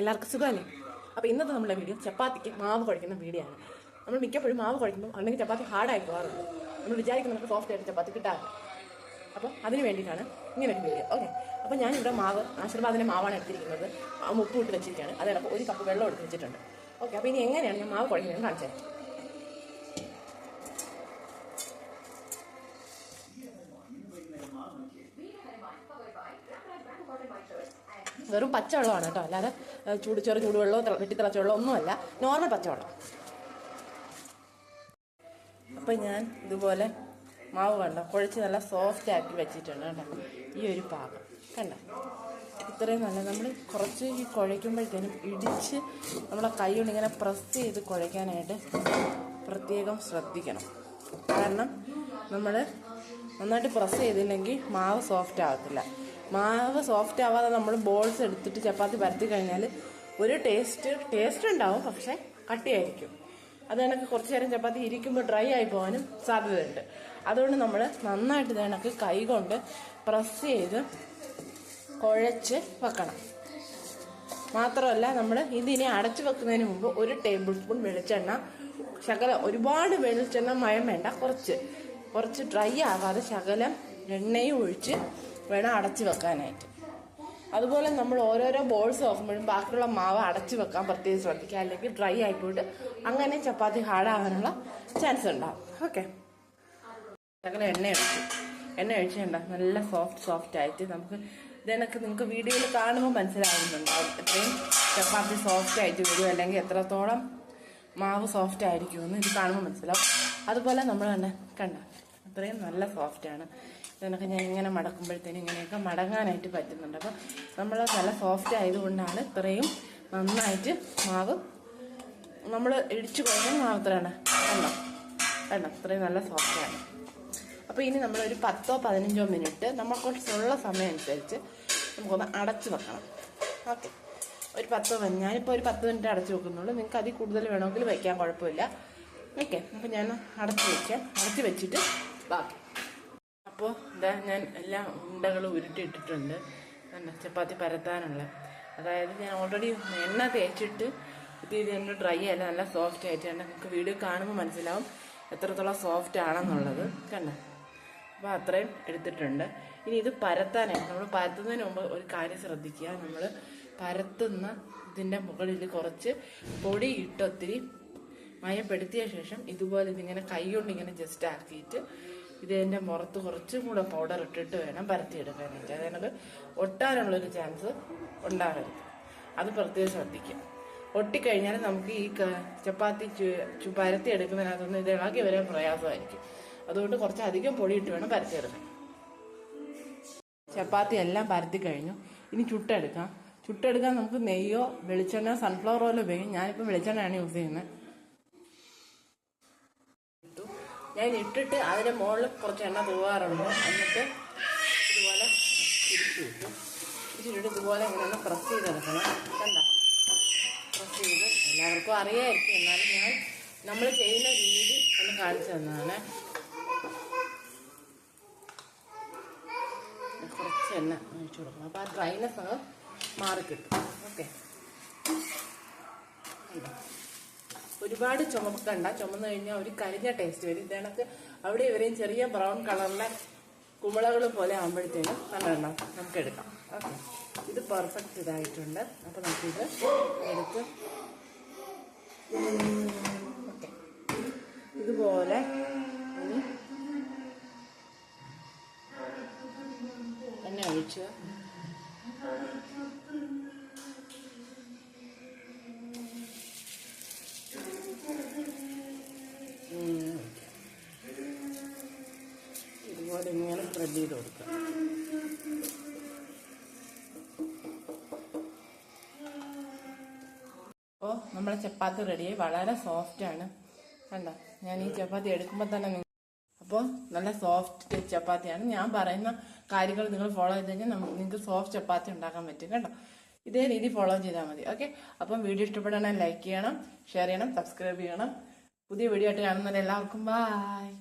എല്ലാവർക്കും സുഖമല്ലേ? അപ്പോൾ ഇന്നത്തെ നമ്മുടെ വീഡിയോ ചപ്പാത്തിക്ക് മാവ് കുഴക്കുന്ന വീഡിയോ ആണ്. നമ്മൾ മിക്കപ്പോഴും മാവ് കുഴക്കുമ്പോൾ അല്ലെങ്കിൽ ചപ്പാത്തി ഹാർഡായി പോകാറുണ്ട്. നമ്മൾ വിചാരിക്കുന്ന നമുക്ക് സോഫ്റ്റ് ആയിട്ട് ചപ്പാത്തി കിട്ടാറില്ല. അപ്പോൾ അതിന് വേണ്ടിയിട്ടാണ് ഇങ്ങനെ ഒരു വീഡിയോ ഓക്കെ അപ്പോൾ ഞാനിവിടെ മാവ് ആശീർവാദിന്റെ മാവാണ് എടുത്തിരിക്കുന്നത്. ഉപ്പ് ഇട്ട് വെച്ചിരിക്കുകയാണ്. അതോടൊപ്പം ഒരു കപ്പ് വെള്ളം എടുത്ത് വെച്ചിട്ടുണ്ട്. ഓക്കെ അപ്പോൾ ഇനി എങ്ങനെയാണ് ഞാൻ മാവ് കുഴക്കുന്നത് കാണിച്ചു വെറും പച്ചവെള്ളമാണ് കേട്ടോ. അല്ലാതെ ചൂട് ചെറു ചൂടുവെള്ളമോ തിള- വെട്ടിത്തിളച്ച വെള്ളമോ ഒന്നുമല്ല. നോർമൽ പച്ചവെള്ളം. അപ്പം ഞാൻ ഇതുപോലെ മാവ് കണ്ടോ? കുഴച്ച് നല്ല സോഫ്റ്റ് ആക്കി വെച്ചിട്ടുണ്ട് കേട്ടോ. ഈ ഒരു പാകം. കണ്ടോ? ഇത്രയും നല്ല നമ്മൾ കുറച്ച് ഈ കുഴയ്ക്കുമ്പോഴത്തേനും ഇടിച്ച് നമ്മളെ കൈ കൊണ്ട് ഇങ്ങനെ പ്രസ് ചെയ്ത് കുഴയ്ക്കാനായിട്ട് പ്രത്യേകം ശ്രദ്ധിക്കണം. കാരണം നമ്മൾ നന്നായിട്ട് പ്രസ് ചെയ്തില്ലെങ്കിൽ മാവ് സോഫ്റ്റ് ആകത്തില്ല മാവ് സോഫ്റ്റ് ആവാതെ നമ്മൾ ബോൾസ് എടുത്തിട്ട് ചപ്പാത്തി പരത്തി കഴിഞ്ഞാൽ ഒരു ടേസ്റ്റ് ടേസ്റ്റ് ഉണ്ടാവും പക്ഷേ കട്ടിയായിരിക്കും. അത് കണക്ക് കുറച്ച് നേരം ചപ്പാത്തി ഇരിക്കുമ്പോൾ ഡ്രൈ ആയി പോകാനും സാധ്യതയുണ്ട്. അതുകൊണ്ട് നമ്മൾ നന്നായിട്ട് കണക്ക് കൈ കൊണ്ട് പ്രസ് ചെയ്ത് കുഴച്ച് വെക്കണം. മാത്രമല്ല നമ്മൾ ഇതിനെ അടച്ചു വെക്കുന്നതിന് മുമ്പ് ഒരു ടേബിൾ സ്പൂൺ വെളിച്ചെണ്ണ ശകലം ഒരുപാട് വെളിച്ചെണ്ണ മയം വേണ്ട കുറച്ച്. കുറച്ച് ഡ്രൈ ആവാതെ ശകലം എണ്ണയും ഒഴിച്ച് വേണം അടച്ചു വെക്കാനായിട്ട്. അതുപോലെ നമ്മൾ ഓരോരോ ബോൾസ് നോക്കുമ്പോഴും ബാക്കിയുള്ള മാവ് അടച്ചു വെക്കാൻ പ്രത്യേകം ശ്രദ്ധിക്കുക. അല്ലെങ്കിൽ ഡ്രൈ ആയിപ്പോയിട്ട് അങ്ങനെ ചപ്പാത്തി ഹാർഡാകാനുള്ള ചാൻസ് ഉണ്ടാവും. ഓക്കെ. അങ്ങനെ എണ്ണ ഒഴിച്ചു. എണ്ണ ഒഴിച്ചുണ്ട നല്ല സോഫ്റ്റ് സോഫ്റ്റ് ആയിട്ട് നമുക്ക് ഇതിനൊക്കെ നിങ്ങൾക്ക് വീഡിയോയിൽ കാണുമ്പോൾ മനസ്സിലാവുന്നുണ്ടാവും. എത്രയും ചപ്പാത്തി സോഫ്റ്റ് ആയിട്ട് വരും. അല്ലെങ്കിൽ എത്രത്തോളം മാവ് സോഫ്റ്റ് ആയിരിക്കുമെന്ന് ഇത് കാണുമ്പോൾ മനസ്സിലാവും. അതുപോലെ നമ്മൾ തന്നെ കണ്ട? അത്രയും നല്ല സോഫ്റ്റാണ് ഇതിനൊക്കെ ഞാൻ ഇങ്ങനെ മടക്കുമ്പോഴത്തേനും ഇങ്ങനെയൊക്കെ മടങ്ങാനായിട്ട് പറ്റുന്നുണ്ട്. അപ്പോൾ നമ്മൾ നല്ല സോഫ്റ്റ് ആയതുകൊണ്ടാണ് ഇത്രയും നന്നായിട്ട് മാവ് നമ്മൾ ഇടിച്ചു കഴിഞ്ഞാൽ മാവ് ഇത്രയാണ് കണ്ടോ? ഇത്രയും നല്ല സോഫ്റ്റാണ് അപ്പോൾ ഇനി നമ്മളൊരു പത്തോ പതിനഞ്ചോ മിനിറ്റ് നമ്മളെക്കുറിച്ചുള്ള സമയം അനുസരിച്ച് നമുക്കൊന്ന് അടച്ചു വെക്കണം. ഓക്കെ. ഒരു പത്തോ പതിനഞ്ച് ഞാനിപ്പോൾ ഒരു പത്ത് മിനിറ്റ് അടച്ചു വെക്കുന്നുള്ളൂ. നിങ്ങൾക്ക് അതിൽ കൂടുതൽ വേണമെങ്കിൽ വയ്ക്കാൻ കുഴപ്പമില്ല. ഓക്കെ. അപ്പോൾ ഞാൻ അടച്ചു വയ്ക്കാം അടച്ചു വെച്ചിട്ട് ബാക്കി. അപ്പോൾ ഇതാ ഞാൻ എല്ലാ ഉണ്ടകളും ഉരുട്ടിയിട്ടിട്ടുണ്ട്. കണ്ടോ ചപ്പാത്തി പരത്താനുള്ള. അതായത് ഞാൻ ഓൾറെഡി എണ്ണ തേച്ചിട്ട് ഇത് ഇത് എണ്ണ ഡ്രൈ അല്ല നല്ല സോഫ്റ്റ് ആയിട്ടാണ് നിങ്ങൾക്ക് വീഡിയോ കാണുമ്പോൾ മനസ്സിലാവും എത്രത്തോളം സോഫ്റ്റ് ആണെന്നുള്ളത്. കണ്ട? അപ്പോൾ അത്രയും എടുത്തിട്ടുണ്ട്. ഇനി ഇത് പരത്താനായി നമ്മൾ പരത്തുന്നതിന് മുമ്പ് ഒരു കാര്യം ശ്രദ്ധിക്കുക. നമ്മൾ പരത്തുന്ന ഇതിന്റെ മുകളിൽ കുറച്ച് പൊടി ഇട്ടൊത്തിരി മയപ്പെടുത്തിയ ശേഷം ഇതുപോലെ ഇതിങ്ങനെ കൈ കൊണ്ട് ഇങ്ങനെ ജസ്റ്റ് ആക്കിയിട്ട് ഇതിന്റെ പുറത്ത് കുറച്ചും കൂടെ പൗഡർ ഇട്ടിട്ട് വേണം പരത്തിയെടുക്കാനായിട്ട് അതായത് ഒട്ടാനുള്ളൊരു ചാൻസ് ഉണ്ടാകരുത് അത് പ്രത്യേകം ശ്രദ്ധിക്കാം. ഒട്ടിക്കഴിഞ്ഞാൽ നമുക്ക് ഈ ചപ്പാത്തി ചു- പരത്തിയെടുക്കുന്നതിനകത്തുനിന്ന് ഇത് ഇളകി വരാൻ പ്രയാസമായിരിക്കും. അതുകൊണ്ട് കുറച്ചധികം പൊടി ഇട്ട് വേണം പരത്തിയെടുക്കാൻ. ചപ്പാത്തി എല്ലാം പരത്തി കഴിഞ്ഞു. ഇനി ചുട്ടെടുക്കാം. ചുട്ടെടുക്കാൻ നമുക്ക് നെയ്യോ വെളിച്ചെണ്ണ സൺഫ്ലവർ ഓയിലോ ഉപയോഗിക്കും. ഞാനിപ്പോൾ വെളിച്ചെണ്ണയാണ് യൂസ് ചെയ്യുന്നത് ഇട്ടു. ഞാൻ ഇട്ടിട്ട് അതിന്റെ മുകളിൽ കുറച്ച് എണ്ണ തൂവാറുണ്ട്. എന്നിട്ട് ഇതുപോലെ തിരിച്ചു വിട്ടു തിരിച്ചിട്ട് ഇതുപോലെ ഇങ്ങനെ പ്രസ് ചെയ്തെടുക്കണം കണ്ട? പ്രസ് ചെയ്ത് എല്ലാവർക്കും അറിയായിരിക്കും. എന്നാലും ഞാൻ നമ്മൾ ചെയ്യുന്ന രീതി ഒന്ന് കാണിച്ചു തന്നതാണ്. കുറച്ച് എണ്ണ ഒഴിച്ചു കൊടുക്കണം. അപ്പോൾ ആ ഡ്രൈനെസ് അങ്ങ് മാറിക്കിട്ടും. ഓക്കെ ഒരുപാട് ചുമക്കണ്ട. ചുമന്ന് കഴിഞ്ഞാൽ ഒരു കരിഞ്ഞ ടേസ്റ്റ് വരും. ഇതേണക്ക് അവിടെ ഇവരെയും ചെറിയ ബ്രൗൺ കളറിലെ കുമ്പളകൾ പോലെ ആകുമ്പോഴത്തേനും നല്ലോണം നമുക്ക് എടുക്കാം. ഓക്കെ. ഇത് പെർഫെക്റ്റ് ഇതായിട്ടുണ്ട്. അപ്പം നമുക്കിത് എടുത്ത് ഓക്കെ. ഇതുപോലെ സ്പ്രെഡ് ചെയ്ത് കൊടുക്കുക അപ്പോൾ നമ്മുടെ ചപ്പാത്തി റെഡിയായി വളരെ സോഫ്റ്റ് ആണ്. കണ്ട? ഞാൻ ഈ ചപ്പാത്തി എടുക്കുമ്പോൾ തന്നെ അപ്പോൾ നല്ല സോഫ്റ്റ് ചപ്പാത്തിയാണ്. ഞാൻ പറയുന്ന കാര്യങ്ങൾ നിങ്ങൾ ഫോളോ ചെയ്ത് കഴിഞ്ഞാൽ നിങ്ങൾക്ക് സോഫ്റ്റ് ചപ്പാത്തി ഉണ്ടാക്കാൻ പറ്റും. കേട്ടോ ഇതേ രീതി ഫോളോ ചെയ്താൽ മതി. ഓക്കെ അപ്പം വീഡിയോ ഇഷ്ടപ്പെടുകയാണെങ്കിൽ ലൈക്ക് ചെയ്യണം ഷെയർ ചെയ്യണം സബ്സ്ക്രൈബ് ചെയ്യണം. പുതിയ വീഡിയോ ആയിട്ട് കാണുന്നവരെ എല്ലാവർക്കും ബായ്